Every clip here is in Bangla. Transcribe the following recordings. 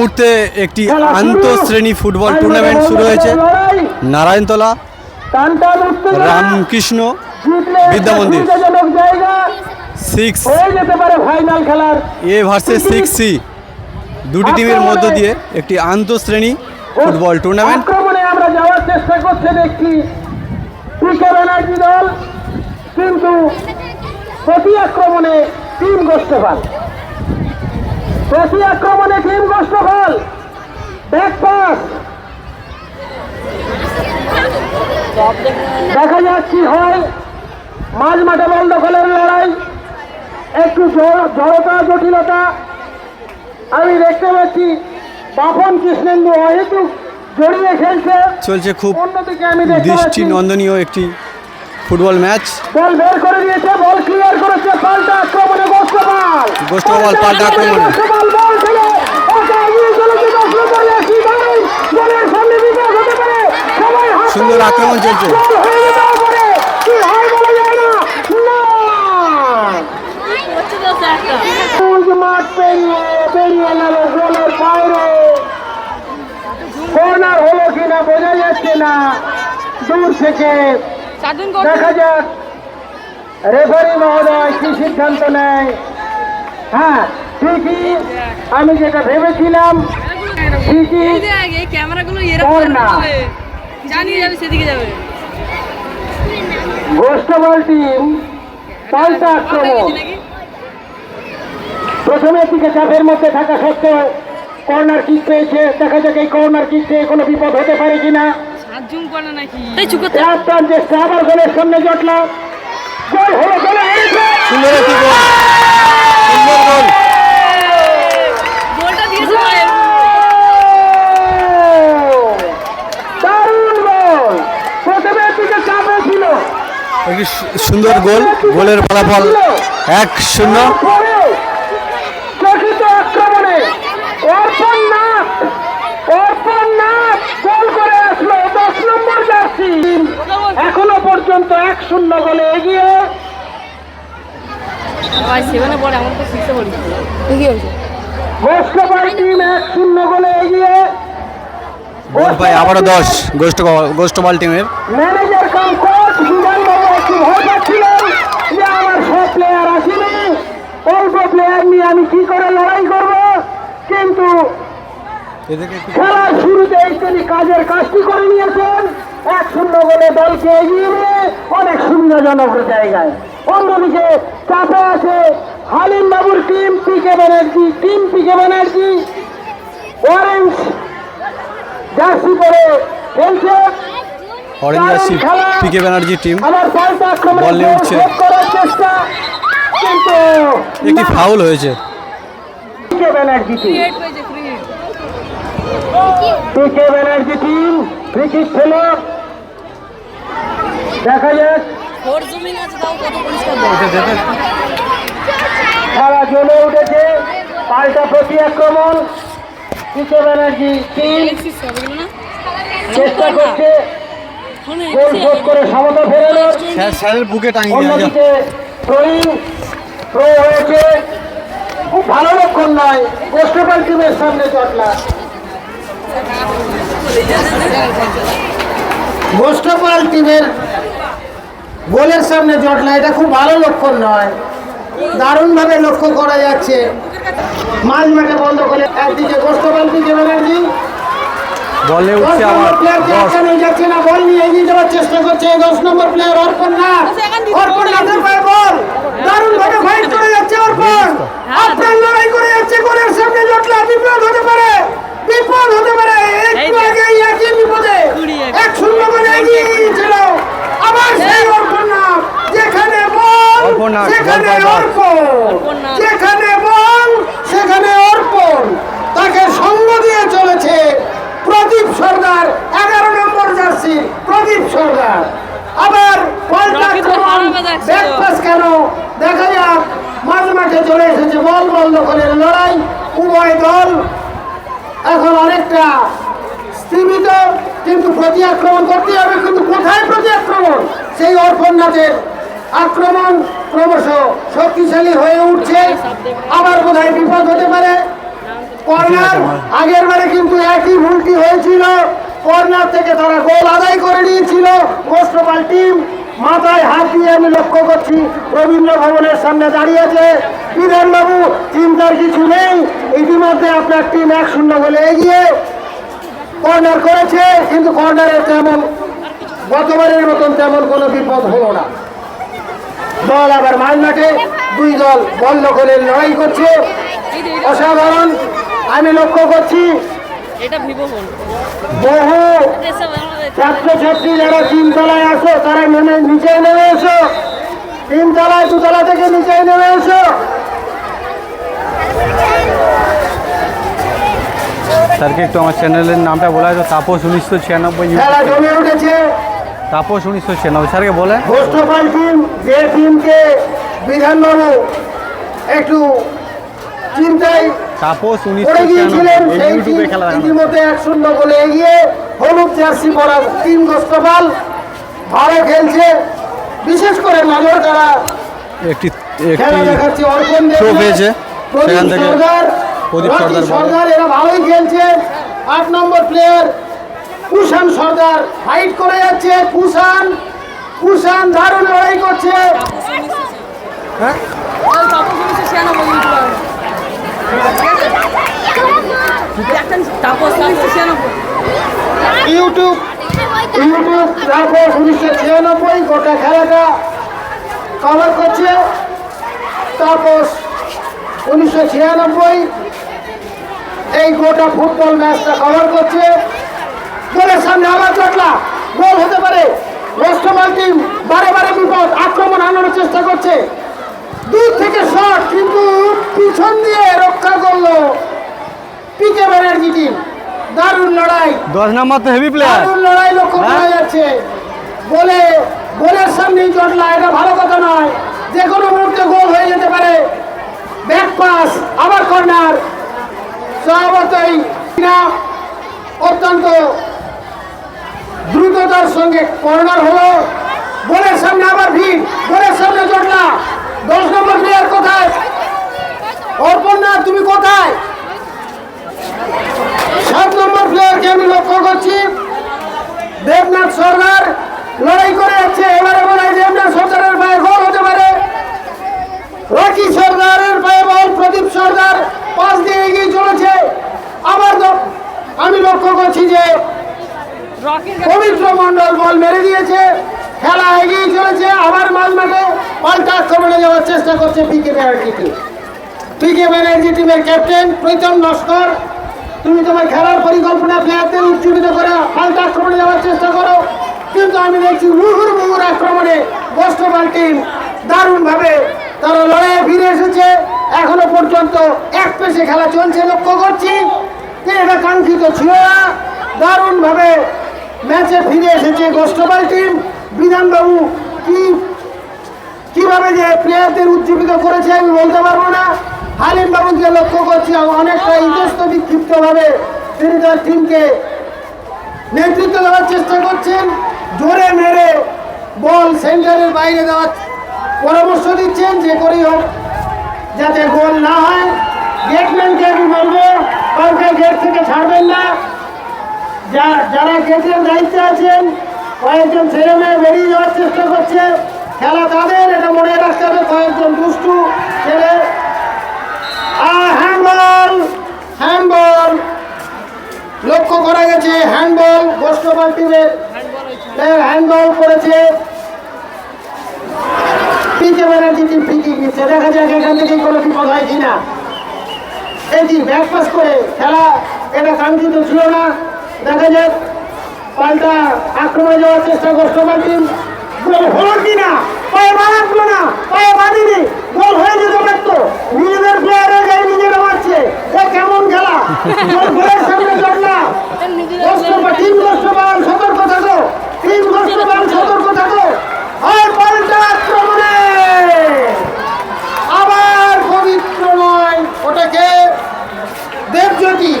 মুহূর্তে একটি আন্তঃশ্রেণী ফুটবল টুর্নামেন্ট শুরু হয়েছে। Narayantala Ramakrishna Vidya Mandir. Six A versus six C দুটি টিমের মধ্য দিয়ে একটি আন্তঃশ্রেণী ফুটবল টুর্নামেন্ট আমরা যাওয়ার চেষ্টা করছে দেখছি। দল কিন্তু প্রতি আক্রমণে টিম গোষ্ঠপাল প্রতি আক্রমণে টিম ব্যাক পাস দেখা যাক কি হয়। মাঝ মাঠে বল দখলের লড়াই। একটু জড়- জড়তা জটিলতা। আমি দেখতে পাচ্ছি বাপন কৃষ্ণেন্দু অহেতু জড়িয়ে খেলছে। চলছে খুব অন্যদিকে আমি দেখতে দৃষ্টি নন্দনীয় একটি ফুটবল ম্যাচ। বল বের করে দিয়েছে বল ক্লিয়ার করেছে পাল্টা আক্রমণে পাল্টা সুন্দর আক্রমণ চলছে। মাঠ পেরিয়ে গেল গোলের বাইরে। কর্নার হলো কিনা বোঝা যাচ্ছে না। দূর থেকে দেখা যাক। রেফারি মহোদয় কি সিদ্ধান্ত নেয়? হ্যাঁ ঠিকই। আমি যেটা ভেবেছিলাম ঠিকই। ক্যামেরাগুলো এরকম না। যাবে সেদিকে যাবে। গোষ্ঠবল টিম পাল্টা আক্রমণ। প্রথমের দিকে চাপের মধ্যে থাকা সত্ত্বেও কর্নার কিক পেয়েছে। দেখা যাক এই কর্নার কিক পেয়ে কোনো বিপদ হতে পারে কিনা। জুম করে নাকি? এই চুপ করতে চার টান চেষ্টা গোলের সামনে জটলা গোল হলো গোলে সুন্দর একটি গোল। সুন্দর গোল। গোলটা দিয়েছে দারুণ গোল! দিকে চাপে ছিল। একটি সুন্দর গোল। গোলের ফলাফল এক শূন্য পরে চকিত আক্রমণে অর্পণ নাথ অর্পণ নাথ গোল করে আসলো দশ নম্বর জার্সি এখনও পর্যন্ত এক শূন্য গোলে এগিয়ে ভাই সেভেনে পড়ে আমার তো সিক্সে পড়ি কি হয়েছে গোষ্ঠপাল টিম এক শূন্য গোলে এগিয়ে। গোল পাই আবারও দশ গোষ্ঠ গোষ্ঠপাল টিমের ম্যানেজার কাম কোচ বিধান বাবু একটু ভয় পাচ্ছিলেন। যে আমার সব প্লেয়ার আসেনি। অল্প প্লেয়ার নিয়ে আমি কি করে লড়াই করব? কিন্তু খেলার শুরুতেই তিনি কাজের কাজটি করে নিয়েছেন। এক শূন্য গোলে দলকে এগিয়ে নিয়ে অনেক সুবিধাজনক জায়গায়। অন্যদিকে চাপে আছে হালিম বাবুর team PK Banerjee team PK Banerjee orange jersey পরে খেলছে। Orange jersey PK Banerjee team আবার পাল্টা আক্রমণে বল নিয়ে উঠছে। করার চেষ্টা কিন্তু একটি ফাউল হয়েছে। PK Banerjee team PK Banerjee team cricket খেলো। দেখা যাক। ফোর জুমিং আছে তাও কত পরিষ্কার খেলা জ্বলে উঠেছে। পাল্টা প্রতি আক্রমণ পিকে ব্যানার্জি টিম অ্যালেক্সিস হবে না। চেষ্টা করছে। গোল শোধ করে সমতা ফেরানোর। স্যারের বুকে টাঙিয়ে অন্যদিকে হয়েছে। খুব ভালো লক্ষণ নয়। গোষ্ঠপাল টিমের সামনে চটলা। গোষ্ঠপাল টিমের গোলের সামনে জট জটলা এটা খুব ভালো লক্ষণ নয়। দারুণভাবে লক্ষ্য করা যাচ্ছে। মাঝ মাঠে বন্ধ করে একদিকে কষ্ট পিকে ব্যানার্জি বল উঠছে আবার যাচ্ছে না বল নিয়ে এগিয়ে যাওয়ার চেষ্টা করছে দশ নম্বর প্লেয়ার অর্পণ না অর্পণ নাথের পায়ে বল। দারুণ ভাবে ফাইট করে যাচ্ছে অর্পণ আপনার লড়াই করে যাচ্ছে গোলের সামনে জটলা বিপদ হতে পারে বিপদ হতে পারে একটু আগে এই একই বিপদে এক শূন্য করে এগিয়ে গিয়েছিল আবার সেই অর্পণ নাথ যেখানে বল অর্পণ নাথ, সেখানে বল পায় বল। অর্পণ যেখানে বল সেখানে অর্পণ তাকে সঙ্গ দিয়ে চলেছে প্রদীপ সর্দার এগারো নম্বর জার্সি প্রদীপ সর্দার আবার বলটা রকি তো হারাবে দেখছিল। ব্যাকপাস কেন দেখা যাক মাঝ মাঠে চলে এসেছে বল দখলের লড়াই, উভয় দল এখন অনেকটা স্থিমিত কিন্তু প্রতি আক্রমণ করতে হবে, কিন্তু কোথায় প্রতি আক্রমণ সেই অর্পণনাথের আক্রমণ ক্রমশ শক্তিশালী হয়ে উঠছে। আবার বোধহয় বিপদ হতে পারে। কর্নার আগের বারে কিন্তু একই ভুলটি হয়েছিল। কর্নার থেকে তারা গোল আদায় করে নিয়েছিল। মোস্টপাল টিম মাথায় হাত দিয়ে আমি লক্ষ্য করছি রবীন্দ্র ভবনের সামনে দাঁড়িয়ে আছে। বিধানবাবু চিন্তার কিছু নেই। ইতিমধ্যে আপনার টিম এক শূন্য বলে এগিয়ে কর্নার করেছে কিন্তু কর্নারে তেমন গতবারের মতন তেমন কোনো বিপদ হলো না। দল আবার মাঠে দুই দল বল দখলের লড়াই করছে। অসাধারণ আমি লক্ষ্য করছি বহু ছাত্রছাত্রী যারা তিনতলায় আসো তারা নেমে নিচে নেমে এসো। তিনতলায় দুতলা থেকে নিচে নেমে এসো। স্যারকে একটু আমার চ্যানেলের নামটা বলা হয়তো তাপস উনিশশো ছিয়ানব্বই উঠেছে। তাপস উনিশশো ছিয়ানব্বই স্যারকে বলে হোস্টপাল টিম যে টিমকে বিধানবাবু একটু চিন্তায় তাপস উনিশশো গিয়েছিলেন সেই টিম। ইতিমধ্যে এক শূন্য বলে এগিয়ে হলুদ জার্সি পরা টিম গোস্টপাল ভালো খেলছে বিশেষ করে নজর তারা একটি একটি দেখাচ্ছে অর্পণ পেয়েছে। সেখান থেকে প্রদীপ সর্দার। সর্দার এরা ভালোই খেলছে। আট নম্বর প্লেয়ার কুষাণ সর্দার। ফাইট করে যাচ্ছে কুষাণ। কুষাণ দারুণ লড়াই করছে। হ্যাঁ? ইউটিউব তারপর উনিশশো ছিয়ানব্বই, গোটা খেলাটা কভার করছে। তাপস উনিশশো ছিয়ানব্বই, এই গোটা ফুটবল ম্যাচটা কভার করছে। গোলের সামনে আবার চটলা। গোল হতে পারে। ওয়েস্টবেঙ্গল টিম বারে বারে বিপদ, আক্রমণ আনানোর চেষ্টা করছে। দূর থেকে শট, কিন্তু পিছন দিয়ে রক্ষা করল পিকে ব্যানার্জি টিম। দারুণ লড়াই। দশ নম্বর তো হেভি প্লেয়ার দারুণ লড়াই লক্ষ্য করা হ্যাঁ? যাচ্ছে। বলে গোলের সামনেই জটলা এটা ভালো কথা নয়। যে কোনো মুহূর্তে গোল হয়ে যেতে পারে। ব্যাক পাস আবার কর্নার। স্বভাবতই না অত্যন্ত দ্রুততার সঙ্গে কর্নার হলো। গোলের সামনে আবার ভিড় গোলের সামনে জটলা। দশ নম্বর প্লেয়ার কোথায়? অর্পণা তুমি কোথায়? সাত নম্বর প্লেয়ারকে আমি লক্ষ্য করছি। দেবনাথ সরকার লড়াই করে যাচ্ছে। এবারে মনে হয় দেবনাথ সরকারের পায়ে গোল হতে পারে। রকি সরকারের পায়ে বল, প্রদীপ সরকার পাশ দিয়ে এগিয়ে চলেছে। আবার আমি লক্ষ্য করছি যে পবিত্র মন্ডল বল মেরে দিয়েছে। খেলা এগিয়ে চলেছে। আবার মাঝ মাঠে পাল্টা আক্রমণে যাওয়ার চেষ্টা করছে PK Banerjee team PK Banerjee টিমের ক্যাপ্টেন প্রীতম নস্কর তুমি তোমার খেলার পরিকল্পনা প্লেয়ারদের উজ্জীবিত করে পাল্টা আক্রমণে যাওয়ার চেষ্টা করো। কিন্তু আমি দেখছি মুহুর মুহুর আক্রমণে বস্ত্রপাল টিম দারুণভাবে তারা লড়াইয়ে ফিরে এসেছে। এখনও পর্যন্ত এক পেশে খেলা চলছে, লক্ষ্য করছি। এটা কাঙ্ক্ষিত ছিল না দারুণভাবে ম্যাচে ফিরে এসেছে গোষ্ঠপাল টিম। বিধানবাবু, কি কীভাবে যে প্লেয়ারদের উজ্জীবিত করেছে আমি বলতে পারব না। হালিম বাবুকে লক্ষ্য করছি অনেকটা ইতস্ত বিক্ষিপ্ত ভাবে তিনি তার টিমকে নেতৃত্ব দেওয়ার চেষ্টা করছেন। জোরে মেরে বল সেন্টারের বাইরে দেওয়ার পরামর্শ দিচ্ছেন, যে করেই হোক, যাতে গোল না হয়। গেটম্যানকে আমি বলব, কাউকে গেট থেকে ছাড়বেন না। যা, যারা গেটের দায়িত্বে আছেন, কয়েকজন ছেলে মেয়ে বেরিয়ে যাওয়ার চেষ্টা করছে। খেলা তাদের, এটা মনে রাখতে হবে, কয়েকজন দুষ্টু ছেলে। হ্যান্ডবল হ্যান্ডবল লক্ষ্য করা গেছে হ্যান্ডবল গোষ্ঠপাল টিমের হ্যান্ডবল করেছে। পিকে ব্যানার্জি দেখা যাক এখান থেকে কোনো বিপদ হয় কিনা। এটি ব্যাক পাস করে খেলা, এটা কাঙ্ক্ষিত ছিল না। দেখা যাক, পাল্টা আক্রমণে যাওয়ার চেষ্টা আমার টিম। হলো কিনা? পায়ে বাড়াবলো না পায়ে বাঁধিনি গোল হয়ে যেতে পারতো নিজেদের প্লেয়ারের গায়ে নিজেরা মারছে। এ কেমন খেলা? গোল সামনে টিম সতর্ক থাকো। টিম সতর্ক থাকো। আর পাল্টা আক্রমণে। আবার পবিত্র নয় ওটাকে দেবজ্যোতি।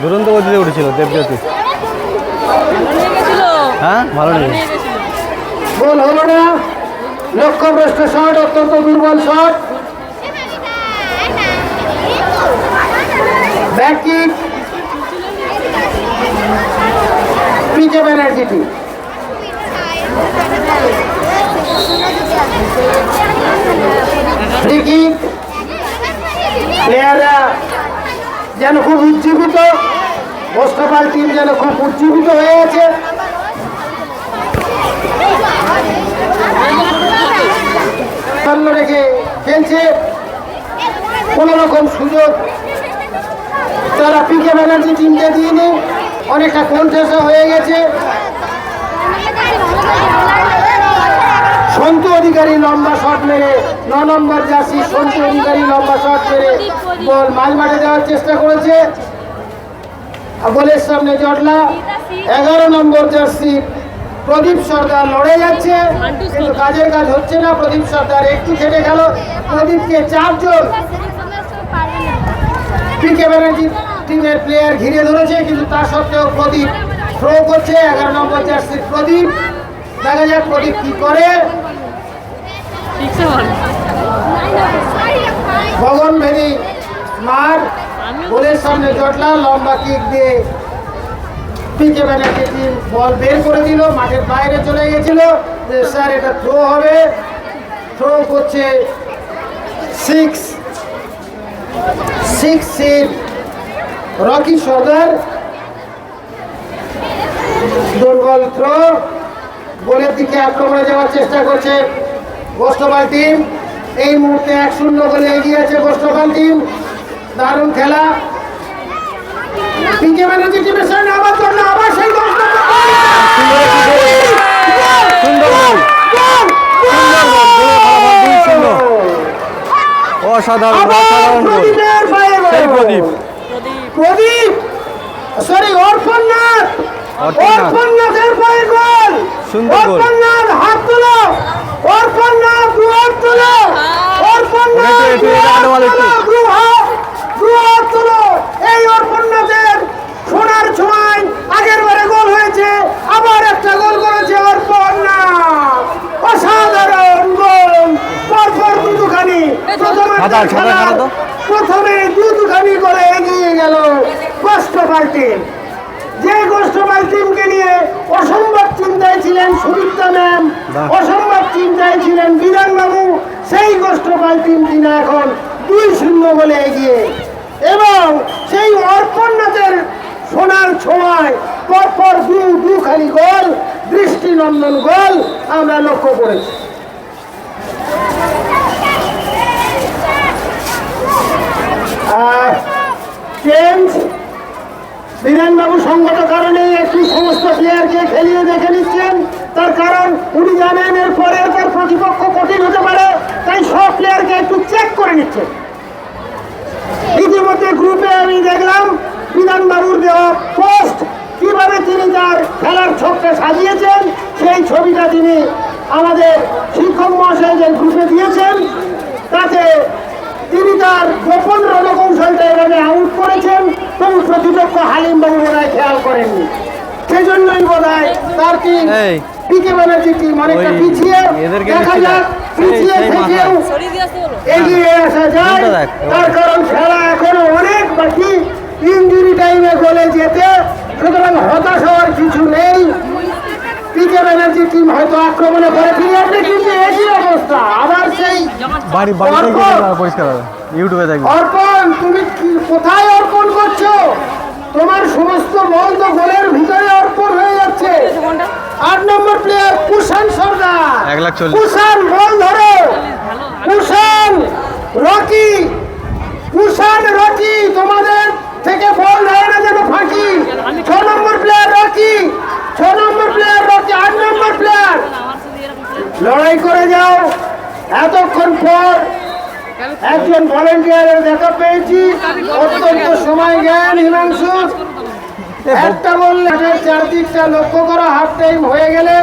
দুরন্ত গতিতে উঠেছিল দেবজ্যোতি। হ্যাঁ ভালো নেই গোল হলো না। লক্ষ্যভ্রষ্ট শট, অত্যন্ত দুর্বল shot. Back PK Banerjee team free প্লেয়াররা যেন খুব উজ্জীবিত মোস্তফাল টিম যেন খুব উজ্জীবিত হয়ে আছে সামনে রেখে খেলছে। কোনো রকম সুযোগ তারা পিকে ব্যানার্জি টিমকে দিইনি। অনেকটা কণ্ঠেসা হয়ে গেছে। সন্তু অধিকারী লম্বা শট মেরে, ন নম্বর জার্সি সন্তু অধিকারী লম্বা শট মেরে বল মাঝ মাঠে দেওয়ার চেষ্টা করেছে। বলের সামনে জটলা, এগারো নম্বর জার্সি প্রদীপ সর্দার লড়ে যাচ্ছে কিন্তু কাজের কাজ হচ্ছে না। প্রদীপ সর্দার একটু খেটে গেল। প্রদীপকে চারজন পিকে ব্যানার্জি টিমের প্লেয়ার ঘিরে ধরেছে কিন্তু তা সত্ত্বেও প্রদীপ থ্রো করছে। এগারো নম্বর জার্সির প্রদীপ। দেখা যাক প্রদীপ কি করে। গগন ভেরি মার গোলের সামনে জটলা লম্বা কিক দিয়ে পিকে টিম বল বের করে দিল, মাঠের বাইরে চলে গেছিল, যে স্যার এটা থ্রো হবে। থ্রো করছে সিক্স সিক্স রকি সর্দার। দুর্বল থ্রো গোলের দিকে আক্রমণে যাওয়ার চেষ্টা করছে গোস্তবাল টিম এই মুহূর্তে এক শূন্য গোলে এগিয়ে আছে গোস্তবাল টিম দারুণ খেলা। পিকে ব্যানার্জি টিমের সামনে আবার জন্য আবার সেই দশ নম্বর সুন্দর গোল। গোল! সুন্দর গোল। গোলের ফলাফল দুই শূন্য অসাধারণ অসাধারণ। সেই প্রদীপ। প্রদীপ সরি অর্পণনাথ। অর্পণনাথ। অর্পণনাথের পায়ে গোল। সুন্দর গোল। অর্পণনাথ হাত তোলো। অর্পণনাথ দু হাত তোলো অর্পণনাথ দু হাত দু হাত তোলো। এই অর্পণনাথের সোনার ছোঁয়ায় আগের বারে গোল হয়েছে আবার একটা গোল করেছে অর্পণনাথ। অসাধারণ গোল। পরপর দুখানি প্রথমে। দুখানি করে এগিয়ে গেল গোষ্ঠপাল টিম। যে গোষ্ঠপাল টিমকে নিয়ে অসম্ভব চিন্তায় ছিলেন সুদীপ্তা ম্যাম অসম্ভব চিন্তায় ছিলেন বিধানবাবু সেই গোষ্ঠপাল টিম কিনা এখন দুই শূন্য বলে এগিয়ে। এবং সেই অর্পণনাথের সোনার ছোঁয়ায় পরপর দু, দুখানি গোল, দৃষ্টিনন্দন গোল আমরা লক্ষ্য করেছি। চেঞ্জ বিধানবাবু সঙ্গত কারণে একটু সমস্ত প্লেয়ারকে খেলিয়ে দেখে নিচ্ছেন। তার কারণ উনি জানেন এর পরে তার প্রতিপক্ষ কঠিন হতে পারে, তাই সব প্লেয়ারকে একটু চেক করে নিচ্ছেন। ইতিমধ্যে গ্রুপে আমি দেখলাম বিধানবাবুর দেওয়া পোস্ট কীভাবে তিনি তার খেলার ছকটা সাজিয়েছেন সেই ছবিটা তিনি আমাদের শিক্ষক মহাশয়দের গ্রুপে দিয়েছেন। তাতে তিনি তার গোপন রণকৌশলটা এভাবে আউট করেছেন তবু প্রতিপক্ষ হালিম বাবু বোধ খেয়াল করেননি। সেজন্যই বোধ হয় তার টিম। পিকে ব্যানার্জি টিম অনেকটা পিছিয়ে দেখা যাক পিছিয়ে থেকেও এগিয়ে তার কারণ খেলা এখনও অনেক বাকি ইঞ্জুরি টাইমে গোলে যেতে সুতরাং হতাশ হওয়ার কিছু নেই। পিকে ব্যানার্জি টিম হয়তো আক্রমণে করে ফিরে আসবে কিন্তু একই অবস্থা। আবার সেই বাড়ি বাড়ি। পরিষ্কার ইউটিউবে দেখবে। অর্পণ তুমি কি- কোথায় অর্পণ করছ? তোমার সমস্ত বল তো গোলের ভিতরে অর্পণ হয়ে যাচ্ছে। আট নম্বর প্লেয়ার কুষাণ সর্দার। কুষাণ বল ধরো। কুষাণ রকি, কুষাণ রকি, তোমাদের থেকে বল নেয় না যেন ফাঁকি। ছ নম্বর প্লেয়ার রকি, ছ নম্বর প্লেয়ার রকি, আট নম্বর প্লেয়ার লড়াই করে যাও, এতক্ষণ পর একজন ভলেন্টিয়ারের দেখা পেয়েছি। অত্যন্ত সময় জ্ঞান, হিমাংশু। একটা বললে চারদিকটা লক্ষ্য করা হাফ টাইম হয়ে গেলে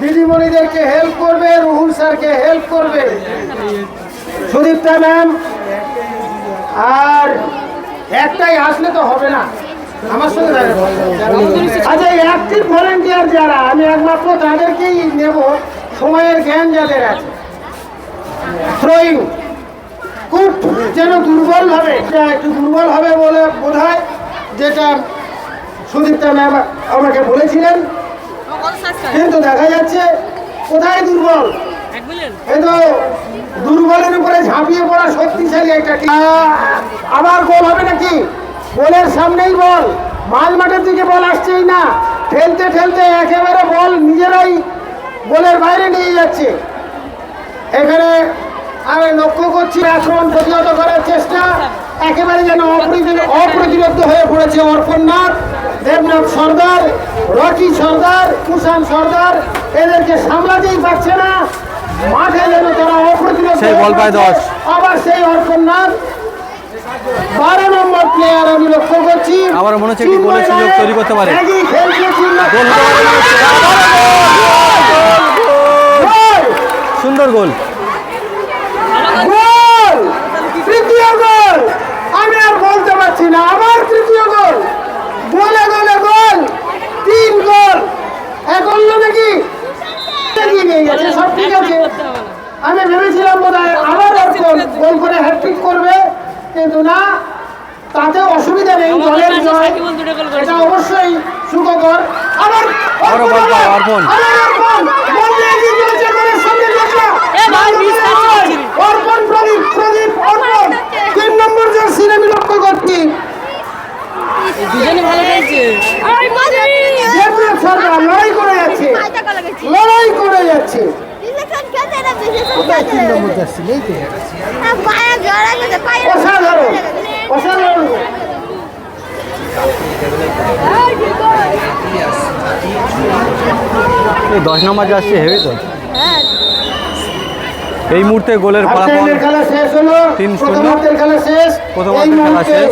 দিদিমণিদেরকে হেল্প করবে, রুহুল স্যারকে হেল্প করবে। সুদীপ্তা ম্যাম আর একটাই আসলে তো হবে না। আমার সঙ্গে। আচ্ছা অ্যাক্টিভ ভলেন্টিয়ার যারা আমি একমাত্র তাদেরকেই নেব। সময়ের জ্ঞান যাদের আছে। থ্রোয়িং কুপ যেন দুর্বল হবে একটু দুর্বল হবে বলে বোধ হয় যেটা সুদীপ্তা ম্যাম আমাকে বলেছিলেন। কিন্তু দেখা যাচ্ছে কোথায় দুর্বল? এই তো দুর্বলের উপরে ঝাঁপিয়ে পড়া শক্তিশালী একটা। আবার গোল হবে নাকি? গোলের সামনেই বল। মাঝ মাঠের দিকে বল আসছেই না। ঠেলতে ঠেলতে একেবারে বল নিজেরাই গোলের বাইরে নিয়ে যাচ্ছে। এখানে আমি লক্ষ্য করছি আক্রমণ প্রতিহত করার চেষ্টা। একেবারে যেন অপ্রতিরোধ হয়ে পড়েছে অর্পণ নাথ, দেবনাথ সর্দার, রকি সর্দার, কুষাণ সর্দার। এদেরকে সামলাতেই পারছে না। মাঠে যেন তারা অপ্রতিরোধ সেই বল পায় দশ। আবার সেই অর্পণ নাথ বারো নম্বর প্লেয়ার আমি লক্ষ্য করছি। আবার মনে হচ্ছে একটি গোলের সুযোগ তৈরি করতে পারে। সুন্দর গোল। গোল! তৃতীয় গোল! আমি আর বলতে পারছি না। আবার তৃতীয় গোল। গোলে গোলে গোল। তিন গোল। এক নাকি? এগিয়ে নিয়ে গেছে সব ঠিক আছে। করতে হবে না। আমি ভেবেছিলাম বোধ হয় আবার আর গোল গোল করে হ্যাট্রিক করবে কিন্তু না তাতে অসুবিধা নেই দলের জয়। এটা অবশ্যই সুখকর। আবার অর্পণ। অর্পণ বল। নিয়ে এগিয়ে চলেছে গোলের সামনে জটলা এ ভাই, মিস করছে দেখছি। অর্পণ প্রদীপ প্রদীপ অর্পণ তিন নম্বর জার্সি আমি লক্ষ্য করছি দুজনে ভালো খেলছে দেবনাথ সরকার লড়াই করে যাচ্ছে লড়াই করে যাচ্ছে অসাধারণ অসাধারণ। দশ নম্বর যাচ্ছে হেভি তো? এই মুহূর্তে গোলের ফলাফল টাইমের খেলা শেষ হলো। তিন শূন্য। প্রথমার্ধের খেলা শেষ।